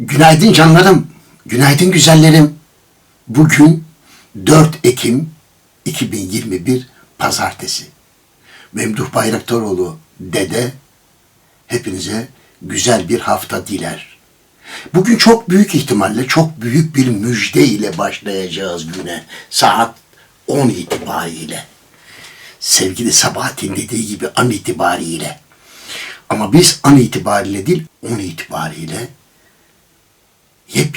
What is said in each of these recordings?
Günaydın canlarım, günaydın güzellerim. Bugün 4 Ekim 2021 Pazartesi. Memduh Bayraktaroğlu dede hepinize güzel bir hafta diler. Bugün çok büyük ihtimalle çok büyük bir müjde ile başlayacağız güne. Saat 10 itibariyle. Sevgili Sabahat'in dediği gibi an itibariyle. Ama biz an itibariyle değil, 10 itibariyle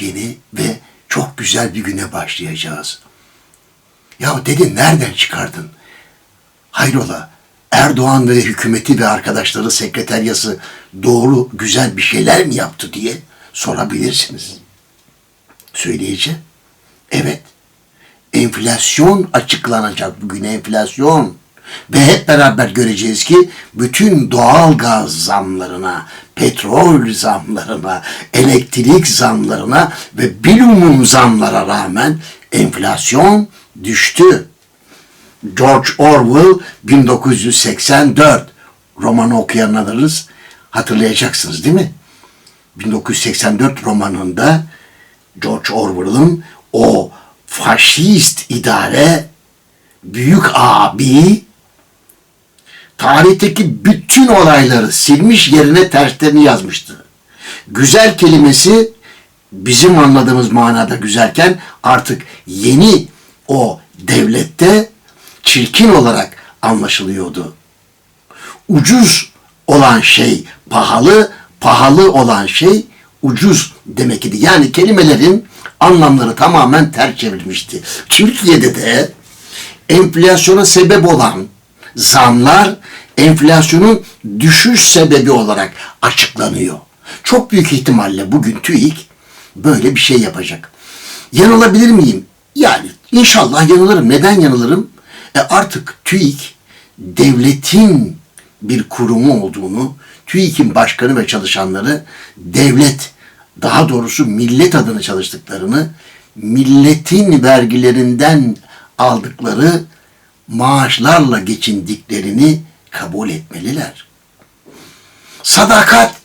yepyeni ve çok güzel bir güne başlayacağız. Ya dedi nereden çıkardın? Hayrola Erdoğan ve hükümeti ve arkadaşları sekreteryası doğru güzel bir şeyler mi yaptı diye sorabilirsiniz. Söyleyeceğim. Evet. Enflasyon açıklanacak bugün enflasyon. Ve hep beraber göreceğiz ki bütün doğal gaz zamlarına, petrol zamlarına, elektrik zamlarına ve bilumum zamlara rağmen enflasyon düştü. George Orwell 1984 romanı okuyanlarınız hatırlayacaksınız değil mi? 1984 romanında George Orwell'ın o faşist idare büyük abi tarihteki bütün olayları silmiş yerine terslerini yazmıştı. Güzel kelimesi bizim anladığımız manada güzelken artık yeni o devlette çirkin olarak anlaşılıyordu. Ucuz olan şey pahalı, pahalı olan şey ucuz demek idi. Yani kelimelerin anlamları tamamen ters çevirmişti. Türkiye'de de enflasyona sebep olan zamlar enflasyonun düşüş sebebi olarak açıklanıyor. Çok büyük ihtimalle bugün TÜİK böyle bir şey yapacak. Yanılabilir miyim? Yani inşallah yanılırım. Neden yanılırım? E artık TÜİK devletin bir kurumu olduğunu, TÜİK'in başkanı ve çalışanları devlet, daha doğrusu millet adına çalıştıklarını, milletin vergilerinden aldıkları maaşlarla geçindiklerini kabul etmeliler. Sadakat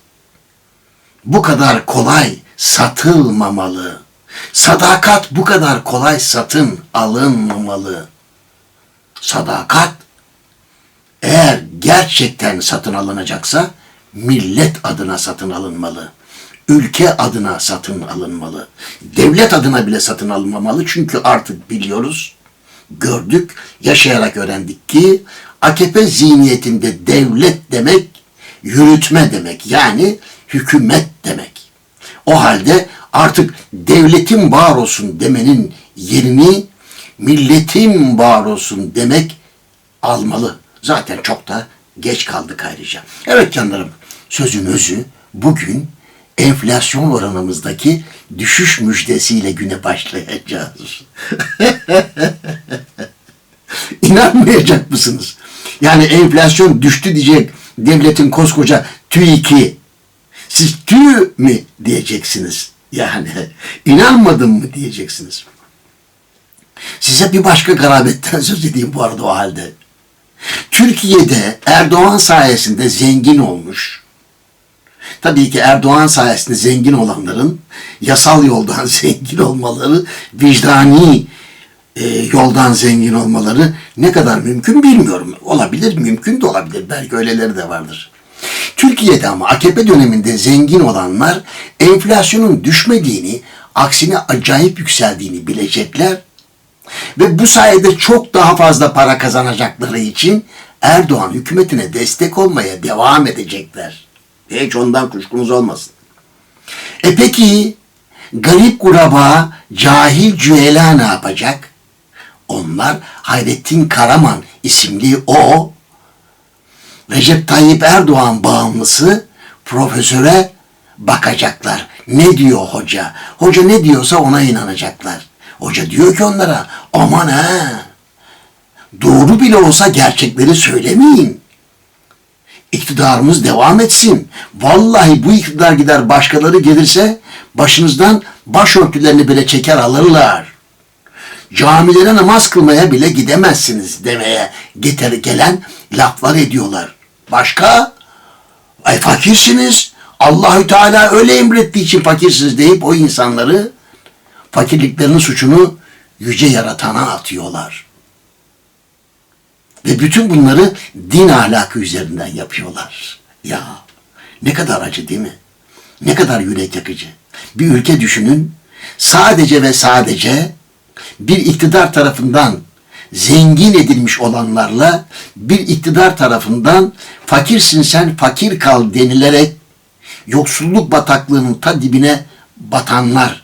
bu kadar kolay satılmamalı. Sadakat bu kadar kolay satın alınmamalı. Sadakat eğer gerçekten satın alınacaksa millet adına satın alınmalı. Ülke adına satın alınmalı. Devlet adına bile satın alınmamalı. Çünkü artık biliyoruz, gördük, yaşayarak öğrendik ki AKP zihniyetinde devlet demek yürütme demek. Yani hükümet demek. O halde artık devletin var olsun demenin yerini milletin var olsun demek almalı. Zaten çok da geç kaldık ayrıca. Evet canlarım sözün özü bugün enflasyon oranımızdaki düşüş müjdesiyle güne başlayacağız. İnanmayacak mısınız? Yani enflasyon düştü diyecek devletin koskoca TÜİK'i. Siz tü mü diyeceksiniz? Yani inanmadım mı diyeceksiniz. Size bir başka garabetten söz edeyim bu arada o halde. Türkiye'de Erdoğan sayesinde zengin olmuş. Tabii ki Erdoğan sayesinde zengin olanların yasal yoldan zengin olmaları, vicdani e, yoldan zengin olmaları ne kadar mümkün bilmiyorum. Olabilir, mümkün de olabilir. Belki öyleleri de vardır. Türkiye'de ama AKP döneminde zengin olanlar enflasyonun düşmediğini, aksine acayip yükseldiğini bilecekler ve bu sayede çok daha fazla para kazanacakları için Erdoğan hükümetine destek olmaya devam edecekler. Hiç ondan kuşkunuz olmasın. E peki garip kuraba cahil cüela ne yapacak? Onlar Hayrettin Karaman isimli o Recep Tayyip Erdoğan bağımlısı profesöre bakacaklar. Ne diyor hoca? Hoca ne diyorsa ona inanacaklar. Hoca diyor ki onlara aman ha doğru bile olsa gerçekleri söylemeyin. İktidarımız devam etsin. Vallahi bu iktidar gider başkaları gelirse başınızdan başörtülerini bile çeker alırlar. Camilere namaz kılmaya bile gidemezsiniz demeye getir gelen laflar ediyorlar. Başka? Ay fakirsiniz. Allahü Teala öyle emrettiği için fakirsiniz deyip o insanları fakirliklerinin suçunu yüce yaratana atıyorlar. Ve bütün bunları din ahlakı üzerinden yapıyorlar. Ya ne kadar acı değil mi? Ne kadar yürek yakıcı. Bir ülke düşünün sadece ve sadece bir iktidar tarafından zengin edilmiş olanlarla bir iktidar tarafından fakirsin sen fakir kal denilerek yoksulluk bataklığının ta dibine batanların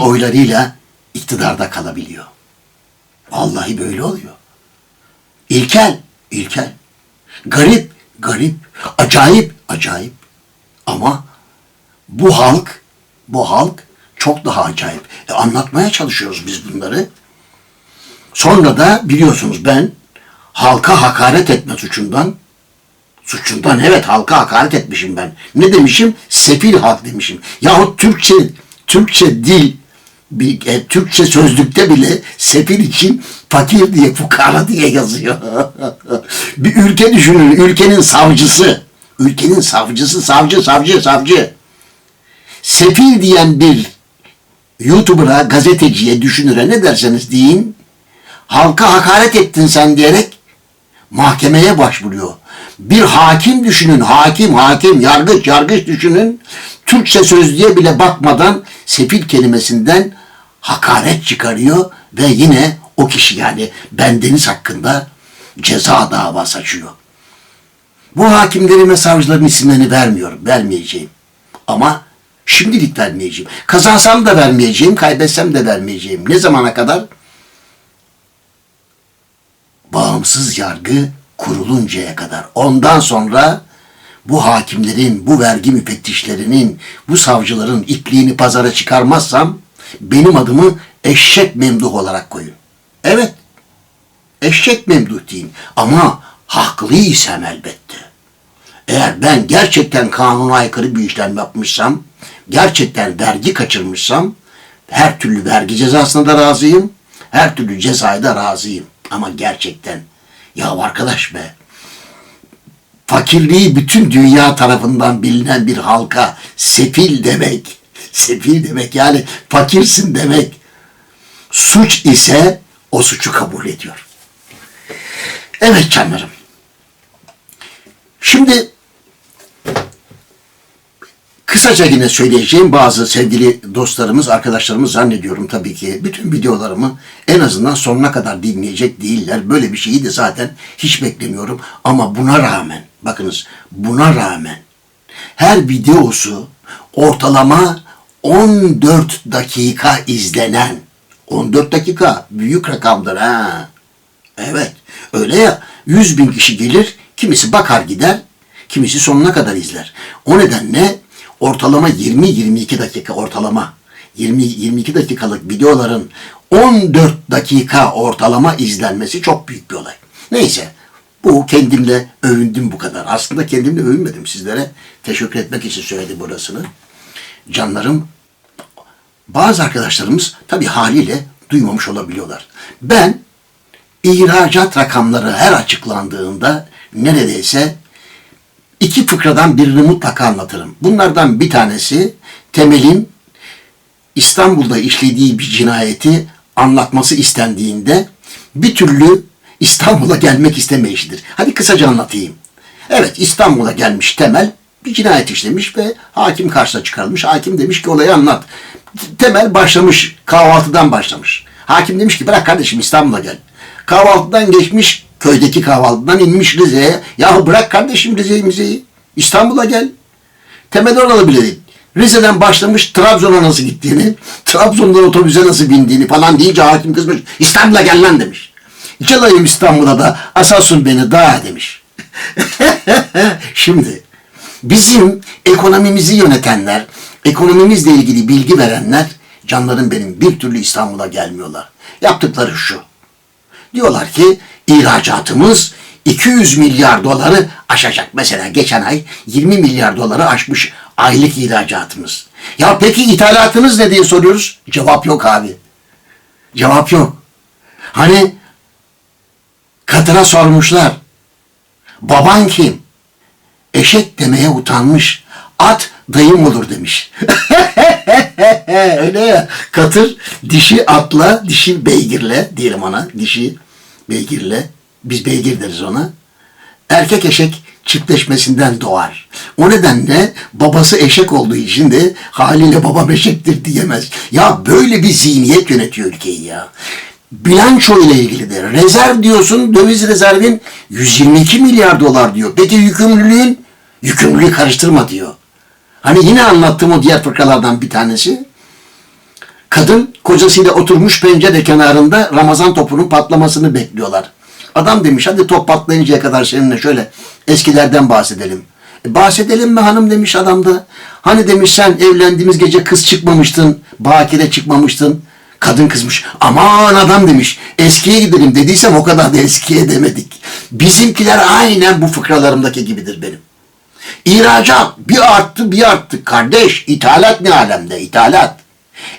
oylarıyla iktidarda kalabiliyor. Vallahi böyle oluyor. İlkel, ilkel. Garip, garip. Acayip, acayip. Ama bu halk, bu halk çok daha acayip. E, anlatmaya çalışıyoruz biz bunları. Sonra da biliyorsunuz ben halka hakaret etme suçundan suçundan evet halka hakaret etmişim ben. Ne demişim? Sefil halk demişim. Yahut Türkçe Türkçe dil bir e, Türkçe sözlükte bile sefil için fakir diye fukara diye yazıyor. bir ülke düşünün. Ülkenin savcısı. Ülkenin savcısı, savcı, savcı, savcı. Sefil diyen bir YouTuber'a, gazeteciye, düşünüre ne derseniz deyin. Halka hakaret ettin sen diyerek mahkemeye başvuruyor. Bir hakim düşünün, hakim, hakim, yargıç, yargıç düşünün. Türkçe sözlüğe bile bakmadan sefil kelimesinden hakaret çıkarıyor ve yine o kişi yani bendeniz hakkında ceza davası açıyor. Bu hakimlerin ve savcıların isimlerini vermiyorum, vermeyeceğim. Ama şimdilik vermeyeceğim. Kazansam da vermeyeceğim, kaybetsem de vermeyeceğim. Ne zamana kadar? Bağımsız yargı kuruluncaya kadar. Ondan sonra bu hakimlerin, bu vergi müfettişlerinin, bu savcıların ipliğini pazara çıkarmazsam benim adımı eşek memduh olarak koyun. Evet, eşek memduh deyin ama haklıysam elbette. Eğer ben gerçekten kanuna aykırı bir işlem yapmışsam, gerçekten vergi kaçırmışsam, her türlü vergi cezasına da razıyım, her türlü cezaya da razıyım. Ama gerçekten, ya arkadaş be, fakirliği bütün dünya tarafından bilinen bir halka sefil demek, sefil demek yani fakirsin demek suç ise o suçu kabul ediyor. Evet canlarım. Şimdi kısaca yine söyleyeceğim bazı sevgili dostlarımız, arkadaşlarımız zannediyorum tabii ki bütün videolarımı en azından sonuna kadar dinleyecek değiller. Böyle bir şeyi de zaten hiç beklemiyorum. Ama buna rağmen, bakınız buna rağmen her videosu ortalama 14 dakika izlenen 14 dakika büyük rakamdır ha. Evet öyle ya 100 bin kişi gelir kimisi bakar gider kimisi sonuna kadar izler. O nedenle ortalama 20-22 dakika ortalama 20-22 dakikalık videoların 14 dakika ortalama izlenmesi çok büyük bir olay. Neyse bu kendimle övündüm bu kadar. Aslında kendimle övünmedim sizlere. Teşekkür etmek için söyledim burasını. Canlarım bazı arkadaşlarımız tabii haliyle duymamış olabiliyorlar. Ben ihracat rakamları her açıklandığında neredeyse iki fıkradan birini mutlaka anlatırım. Bunlardan bir tanesi Temel'in İstanbul'da işlediği bir cinayeti anlatması istendiğinde bir türlü İstanbul'a gelmek istemeyişidir. Hadi kısaca anlatayım. Evet İstanbul'a gelmiş Temel bir cinayet işlemiş ve hakim karşısına çıkarılmış. Hakim demiş ki olayı anlat. Temel başlamış kahvaltıdan başlamış. Hakim demiş ki bırak kardeşim İstanbul'a gel. Kahvaltıdan geçmiş köydeki kahvaltıdan inmiş Rize'ye. Yahu bırak kardeşim Rize'yi Mize'yi. İstanbul'a gel. Temel oralı bile değil. Rize'den başlamış Trabzon'a nasıl gittiğini, Trabzon'dan otobüse nasıl bindiğini falan deyince hakim kızmış. İstanbul'a gel lan demiş. Çalayım İstanbul'a da asasun beni daha demiş. Şimdi bizim ekonomimizi yönetenler, ekonomimizle ilgili bilgi verenler canlarım benim bir türlü İstanbul'a gelmiyorlar. Yaptıkları şu. Diyorlar ki ihracatımız 200 milyar doları aşacak. Mesela geçen ay 20 milyar doları aşmış aylık ihracatımız. Ya peki ithalatınız ne diye soruyoruz? Cevap yok abi. Cevap yok. Hani Kadına sormuşlar. Baban kim? eşek demeye utanmış. At dayım olur demiş. Öyle ya. Katır dişi atla, dişi beygirle diyelim ona. Dişi beygirle. Biz beygir deriz ona. Erkek eşek çiftleşmesinden doğar. O nedenle babası eşek olduğu için de haliyle babam eşektir diyemez. Ya böyle bir zihniyet yönetiyor ülkeyi ya. Bilanço ile ilgili de rezerv diyorsun döviz rezervin 122 milyar dolar diyor. Peki yükümlülüğün yükümlülüğü karıştırma diyor. Hani yine anlattığım o diğer fıkralardan bir tanesi. Kadın kocasıyla oturmuş pencere kenarında Ramazan topunun patlamasını bekliyorlar. Adam demiş hadi top patlayıncaya kadar seninle şöyle eskilerden bahsedelim. E, bahsedelim mi hanım demiş adam da. Hani demiş sen evlendiğimiz gece kız çıkmamıştın, bakire çıkmamıştın. Kadın kızmış. Aman adam demiş. Eskiye gidelim dediysem o kadar da eskiye demedik. Bizimkiler aynen bu fıkralarımdaki gibidir benim. İhracat bir arttı bir arttı. Kardeş ithalat ne alemde ithalat.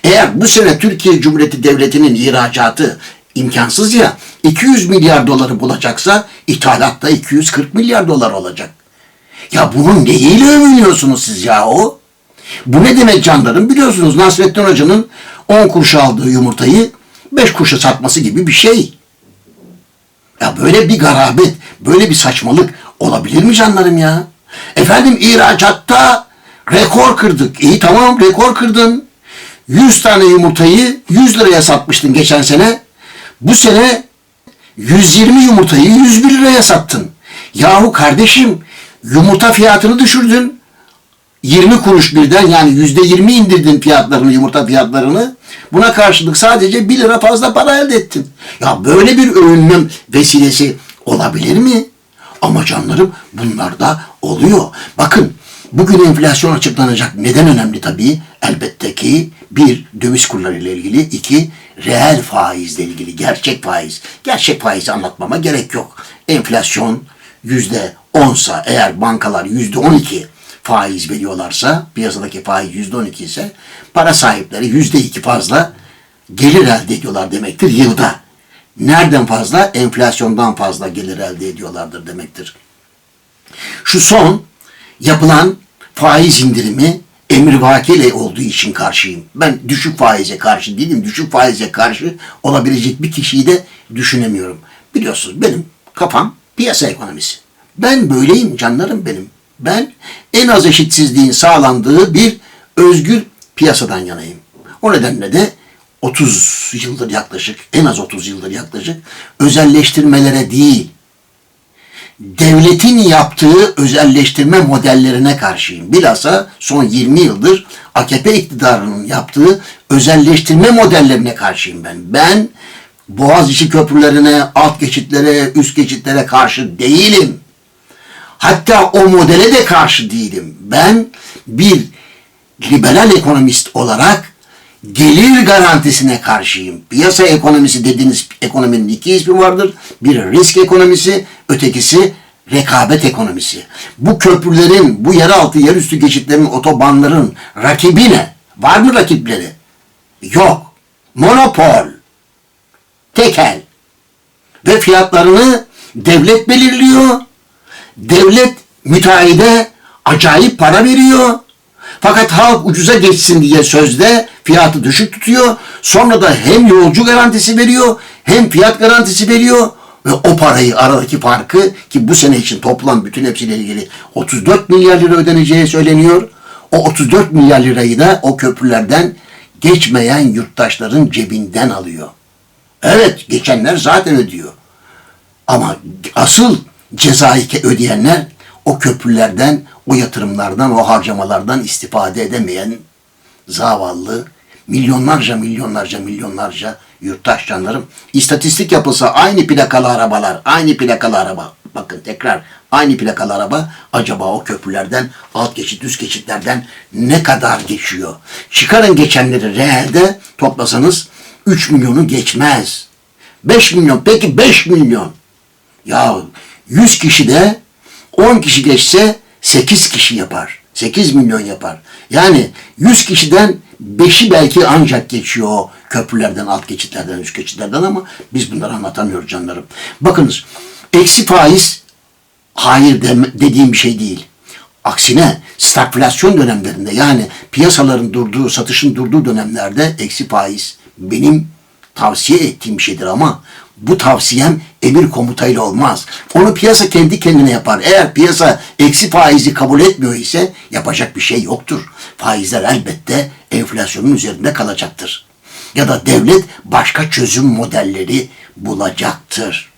Eğer bu sene Türkiye Cumhuriyeti Devleti'nin ihracatı imkansız ya 200 milyar doları bulacaksa ithalatta 240 milyar dolar olacak. Ya bunun neyiyle övünüyorsunuz siz ya o? Bu ne demek canlarım? Biliyorsunuz Nasrettin Hoca'nın 10 kuruşa aldığı yumurtayı 5 kuruşa satması gibi bir şey. Ya böyle bir garabet, böyle bir saçmalık olabilir mi canlarım ya? Efendim ihracatta rekor kırdık. İyi tamam rekor kırdın. 100 tane yumurtayı 100 liraya satmıştın geçen sene. Bu sene 120 yumurtayı 101 liraya sattın. Yahu kardeşim yumurta fiyatını düşürdün. 20 kuruş birden yani yüzde 20 indirdin fiyatlarını, yumurta fiyatlarını. Buna karşılık sadece 1 lira fazla para elde ettin. Ya böyle bir övünme vesilesi olabilir mi? Ama canlarım bunlar da oluyor. Bakın bugün enflasyon açıklanacak. Neden önemli tabii? Elbette ki bir döviz kurları ile ilgili, iki reel faizle ilgili, gerçek faiz. Gerçek faizi anlatmama gerek yok. Enflasyon yüzde onsa eğer bankalar yüzde on iki faiz veriyorlarsa, piyasadaki faiz yüzde on iki ise para sahipleri yüzde iki fazla gelir elde ediyorlar demektir yılda. Nereden fazla? Enflasyondan fazla gelir elde ediyorlardır demektir. Şu son yapılan faiz indirimi emrivakile olduğu için karşıyım. Ben düşük faize karşı değilim. Düşük faize karşı olabilecek bir kişiyi de düşünemiyorum. Biliyorsunuz benim kafam piyasa ekonomisi. Ben böyleyim canlarım benim. Ben en az eşitsizliğin sağlandığı bir özgür piyasadan yanayım. O nedenle de 30 yıldır yaklaşık, en az 30 yıldır yaklaşık özelleştirmelere değil, devletin yaptığı özelleştirme modellerine karşıyım. Bilhassa son 20 yıldır AKP iktidarının yaptığı özelleştirme modellerine karşıyım ben. Ben Boğaziçi köprülerine, alt geçitlere, üst geçitlere karşı değilim. Hatta o modele de karşı değilim. Ben bir liberal ekonomist olarak gelir garantisine karşıyım. Piyasa ekonomisi dediğiniz ekonominin iki ismi vardır. Biri risk ekonomisi, ötekisi rekabet ekonomisi. Bu köprülerin, bu yeraltı, yerüstü geçitlerin, otobanların rakibi ne? Var mı rakipleri? Yok. Monopol. Tekel. Ve fiyatlarını devlet belirliyor. Devlet müteahhide acayip para veriyor. Fakat halk ucuza geçsin diye sözde fiyatı düşük tutuyor. Sonra da hem yolcu garantisi veriyor hem fiyat garantisi veriyor. Ve o parayı aradaki farkı ki bu sene için toplam bütün hepsiyle ilgili 34 milyar lira ödeneceği söyleniyor. O 34 milyar lirayı da o köprülerden geçmeyen yurttaşların cebinden alıyor. Evet geçenler zaten ödüyor. Ama asıl cezayı ödeyenler o köprülerden, o yatırımlardan, o harcamalardan istifade edemeyen zavallı milyonlarca milyonlarca milyonlarca yurttaş canlarım. İstatistik yapılsa aynı plakalı arabalar, aynı plakalı araba. Bakın tekrar aynı plakalı araba acaba o köprülerden, alt geçit, üst geçitlerden ne kadar geçiyor? Çıkarın geçenleri reelde toplasanız 3 milyonu geçmez. 5 milyon. Peki 5 milyon. Ya 100 kişi de 10 kişi geçse 8 kişi yapar. 8 milyon yapar. Yani 100 kişiden 5'i belki ancak geçiyor köprülerden, alt geçitlerden, üst geçitlerden ama biz bunları anlatamıyoruz canlarım. Bakınız eksi faiz hayır dediğim bir şey değil. Aksine stagflasyon dönemlerinde yani piyasaların durduğu, satışın durduğu dönemlerde eksi faiz benim tavsiye ettiğim şeydir ama bu tavsiyem emir komutayla olmaz. Onu piyasa kendi kendine yapar. Eğer piyasa eksi faizi kabul etmiyor ise yapacak bir şey yoktur. Faizler elbette enflasyonun üzerinde kalacaktır. Ya da devlet başka çözüm modelleri bulacaktır.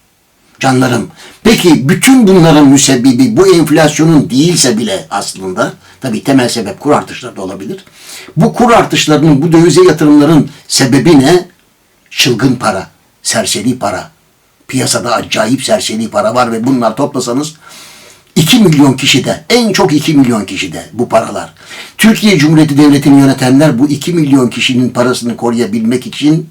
Canlarım, peki bütün bunların müsebbibi bu enflasyonun değilse bile aslında, tabii temel sebep kur artışları da olabilir. Bu kur artışlarının, bu dövize yatırımların sebebi ne? Çılgın para, serseri para. Piyasada acayip serseri para var ve bunlar toplasanız 2 milyon kişide, en çok 2 milyon kişide bu paralar. Türkiye Cumhuriyeti Devleti'ni yönetenler bu 2 milyon kişinin parasını koruyabilmek için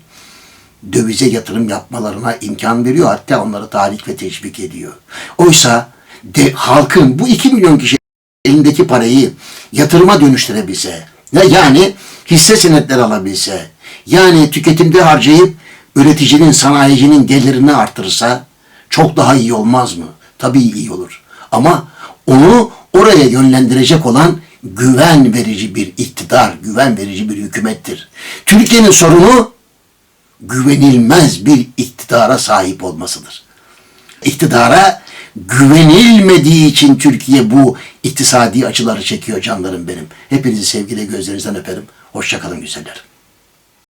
dövize yatırım yapmalarına imkan veriyor. Hatta onları tahrik ve teşvik ediyor. Oysa de, halkın bu 2 milyon kişi elindeki parayı yatırıma dönüştürebilse, ya yani hisse senetleri alabilse, yani tüketimde harcayıp üreticinin, sanayicinin gelirini artırırsa çok daha iyi olmaz mı? Tabii iyi olur. Ama onu oraya yönlendirecek olan güven verici bir iktidar, güven verici bir hükümettir. Türkiye'nin sorunu güvenilmez bir iktidara sahip olmasıdır. İktidara güvenilmediği için Türkiye bu iktisadi açıları çekiyor canlarım benim. Hepinizi sevgiyle gözlerinizden öperim. Hoşçakalın güzeller.